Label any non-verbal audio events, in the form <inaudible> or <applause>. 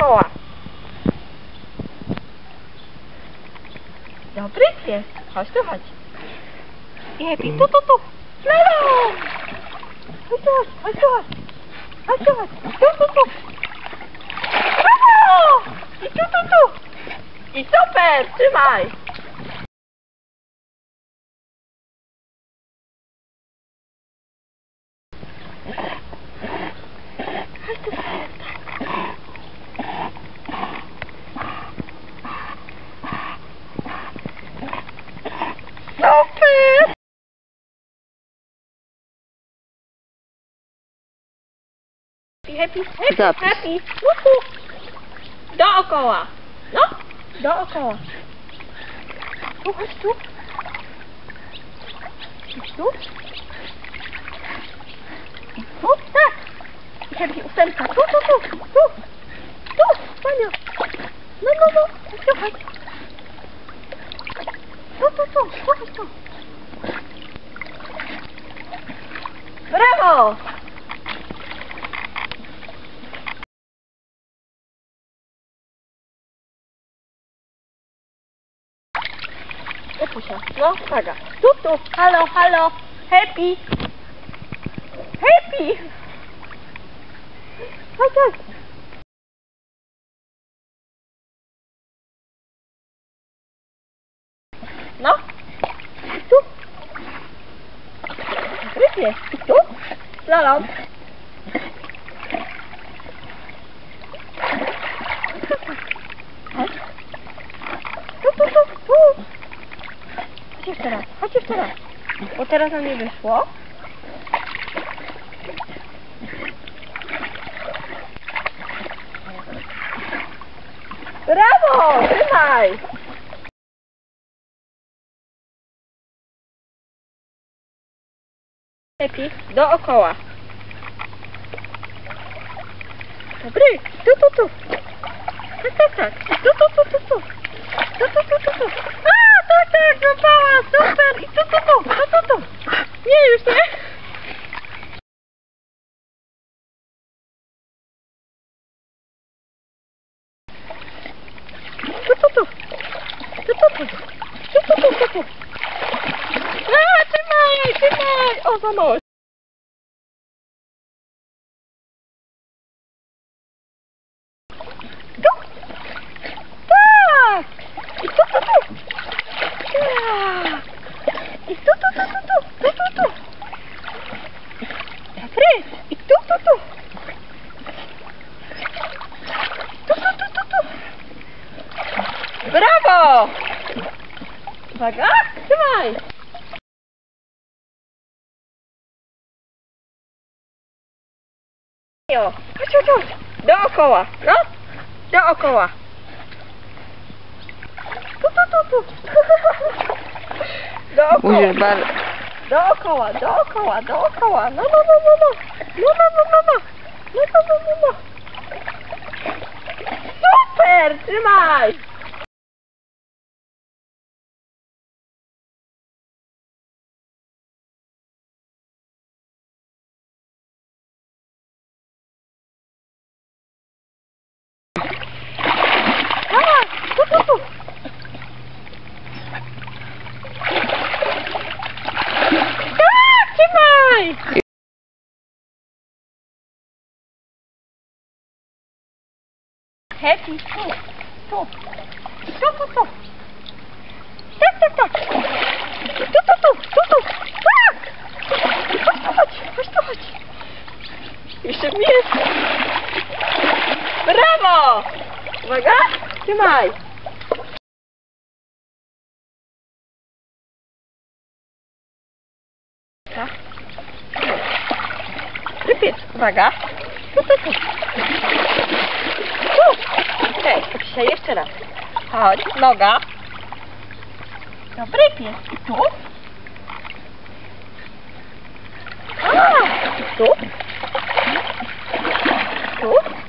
Dookoła. Dobry pies. Chodź tu, chodź. I happy. Tu, tu, tu. Lelo! Chodź tu, chodź tu, chodź. Chodź tu, chodź. Tu, tu, tu. Brawo! I tu, tu, tu. I super! Trzymaj! Chodź tu, Super! Happy, happy, Zapis. happy. Wuhu. Dookoła. No, dookoła. Tu, chodź tu. Chodź tu. Tu, tak. I happy, ósemka. Tu, tu, tu, tu. Tu, Pania. No, no, no. Tu, chodź. Tu, tu, tu, tu, chodź tu. Brawo! Opusia. No, uwaga. Tu, tu. Halo, halo. Happy. Happy. Chodź, chodź. No. Tu. Rypie. Tu. Slalom. Tu, tu, tu. Chodź jeszcze raz, chodź jeszcze raz. Bo teraz nam nie wyszło. Brawo! Trzymaj! Lepiej dookoła. Dobry, tu, tu, tu. Tak, tak, tak. Tu, tu, tu, tu, tu tu, tu, tu, tu. A, tak, tak, złapała, super. I tu, tu, tu, tu, tu, tu. Nie, już nie. Tu, tu, tu. Tu, tu, tu. Tu, tu, tu, tu, tu. A, trzymaj, trzymaj. O, za mało. Tu. Tak. I tu, tu, tu. Tak. I tu, tu, tu, tu, tu, tu, tu, tu. Dobry. I tu, tu, tu. Tu, tu, tu, tu, tu. Brawo! Uwaga, trzymaj! Jo, chodź, chodź, chodź. Dookoła, no? Dookoła. Tu, tu, tu, tu. <laughs> Dookoła. Musisz bar... Dookoła, dookoła, dookoła. No, no, no, no, no. No, no, no, no, no. No, no, no, no, no. Super, trzymaj! Dawaj, tu, tu, tu. Tak, trzymaj! Happy, tu, tu, tu, tu, tu. Tak, tak, tak. Tu, tu, tu, tu, tu. Tak! Chodź tu, chodź, chodź tu, chodź. Jeszcze jest. Brawo! Uwaga, trzymaj. Tak piec. Uwaga. Tu, tu, tu. Tu. Okej, okay, dzisiaj jeszcze raz. Chodź, noga. Dobry pies. I tu. A, tu. Tu.